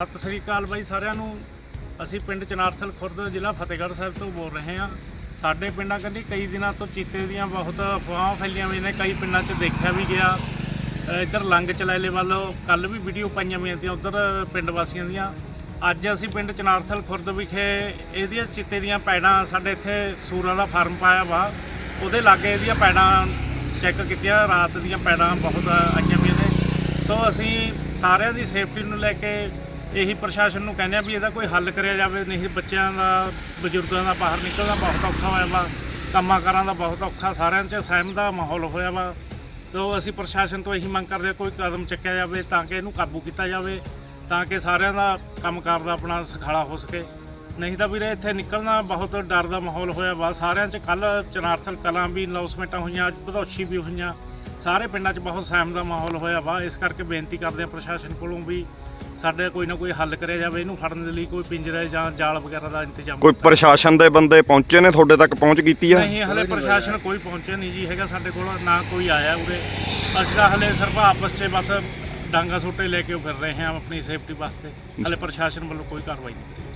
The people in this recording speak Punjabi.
ਸਤਿ ਸ੍ਰੀ ਅਕਾਲ ਬਾਈ ਸਾਰਿਆਂ ਨੂੰ। ਅਸੀਂ ਪਿੰਡ ਚਨਾਰਥਲ ਖੁਰਦ, ਜ਼ਿਲ੍ਹਾ ਫਤਿਹਗੜ੍ਹ ਸਾਹਿਬ ਤੋਂ ਬੋਲ ਰਹੇ ਹਾਂ। ਸਾਡੇ ਪਿੰਡਾਂ ਕੰਨੀ ਕਈ ਦਿਨਾਂ ਤੋਂ ਚੀਤੇ ਦੀਆਂ ਬਹੁਤ ਅਫਵਾਹਾਂ ਫੈਲੀਆਂ ਹੋਈਆਂ ਨੇ। ਕਈ ਪਿੰਡਾਂ 'ਚ ਦੇਖਿਆ ਵੀ ਗਿਆ। ਇੱਧਰ ਲੰਗ ਚਲੈਲੇ ਵੱਲੋਂ ਕੱਲ ਵੀ ਵੀਡੀਓ ਪਾਈਆਂ ਹੋਈਆਂ ਤੀਆਂ ਉੱਧਰ ਪਿੰਡ ਵਾਸੀਆਂ ਦੀਆਂ। ਅੱਜ ਅਸੀਂ ਪਿੰਡ ਚਨਾਰਥਲ ਖੁਰਦ ਵਿਖੇ ਇਹਦੀਆਂ ਚੀਤੇ ਦੀਆਂ ਪੈੜਾਂ, ਸਾਡੇ ਇੱਥੇ ਸੂਰਾਂ ਦਾ ਫਾਰਮ ਪਾਇਆ ਵਾ। ਉਹਦੇ ਲਾਗੇ ਇਹਦੀਆਂ ਪੈੜਾਂ ਚੈੱਕ ਕੀਤੀਆਂ। ਰਾਤ ਦੀਆਂ ਪੈੜਾਂ ਬਹੁਤ ਆਈਆਂ ਹੋਈਆਂ ਨੇ। ਸੋ ਅਸੀਂ ਸਾਰਿਆਂ ਦੀ ਸੇਫਟੀ ਨੂੰ ਲੈ ਕੇ ਇਹੀ ਪ੍ਰਸ਼ਾਸਨ ਨੂੰ ਕਹਿੰਦੇ ਆ ਵੀ ਇਹਦਾ ਕੋਈ ਹੱਲ ਕਰਿਆ ਜਾਵੇ, ਨਹੀਂ ਬੱਚਿਆਂ ਦਾ, ਬਜ਼ੁਰਗਾਂ ਦਾ ਬਾਹਰ ਨਿਕਲਣਾ ਬਹੁਤ ਔਖਾ ਹੋਇਆ ਵਾ ਕੰਮਾਂ ਕਾਰਾਂ ਦਾ ਬਹੁਤ ਔਖਾ, ਸਾਰਿਆਂ 'ਚ ਸਹਿਮ ਦਾ ਮਾਹੌਲ ਹੋਇਆ ਵਾ। ਤੋ ਅਸੀਂ ਪ੍ਰਸ਼ਾਸਨ ਤੋਂ ਇਹੀ ਮੰਗ ਕਰਦੇ ਹਾਂ ਕੋਈ ਕਦਮ ਚੱਕਿਆ ਜਾਵੇ ਤਾਂ ਕਿ ਇਹਨੂੰ ਕਾਬੂ ਕੀਤਾ ਜਾਵੇ, ਤਾਂ ਕਿ ਸਾਰਿਆਂ ਦਾ ਕੰਮਕਾਰ ਦਾ ਆਪਣਾ ਸਖਾਲਾ ਹੋ ਸਕੇ। ਨਹੀਂ ਤਾਂ ਵੀਰੇ ਇੱਥੇ ਨਿਕਲਣਾ ਬਹੁਤ ਡਰ ਦਾ ਮਾਹੌਲ ਹੋਇਆ ਵਾ। ਸਾਰਿਆਂ 'ਚ ਕੱਲ ਚਨਾਰਥਲ ਕਲਾਂ ਵੀ ਅਨਾਉਂਸਮੈਂਟਾਂ ਹੋਈਆਂ, ਅੱਜ ਵੀ ਹੋਈਆਂ। ਸਾਰੇ ਪਿੰਡਾਂ 'ਚ ਬਹੁਤ ਸਹਿਮ ਦਾ ਮਾਹੌਲ ਹੋਇਆ ਵਾ। ਇਸ ਕਰਕੇ ਬੇਨਤੀ ਕਰਦੇ ਹਾਂ ਪ੍ਰਸ਼ਾਸਨ ਕੋਲੋਂ ਵੀ ਸਾਡੇ ਕੋਈ ਨਾ ਕੋਈ ਹੱਲ ਕਰਿਆ ਜਾਵੇ ਇਹਨੂੰ ਫੜਨ ਦੇ ਲਈ ਕੋਈ ਪਿੰਜਰੇ ਜਾਂ ਜਾਲ ਵਗੈਰਾ ਦਾ ਇੰਤਜ਼ਾਮ ਕੋਈ ਕੀਤਾ ਪ੍ਰਸ਼ਾਸਨ ਦੇ ਬੰਦੇ ਪਹੁੰਚੇ ਨੇ ਤੁਹਾਡੇ ਤੱਕ ਪਹੁੰਚ ਕੀਤੀ ਆ? ਨਹੀਂ ਹਲੇ ਪ੍ਰਸ਼ਾਸਨ ਕੋਈ ਪਹੁੰਚਿਆ ਨਹੀਂ ਜੀ ਹੈਗਾ ਸਾਡੇ ਕੋਲ ਨਾ ਕੋਈ ਆਇਆ ਉਰੇ। ਅਸੀਂ ਤਾਂ ਹਲੇ ਸਿਰਫ ਆਪਸ 'ਚ ਬਸ ਡਾਂਗਾ ਸੋਟੇ ਲੈ ਕੇ ਉਹ ਫਿਰ ਰਹੇ ਹਾਂ ਆਪਣੀ ਸੇਫਟੀ ਵਾਸਤੇ। ਹਲੇ ਪ੍ਰਸ਼ਾਸਨ ਵੱਲੋਂ ਕੋਈ ਕਾਰਵਾਈ ਨਹੀਂ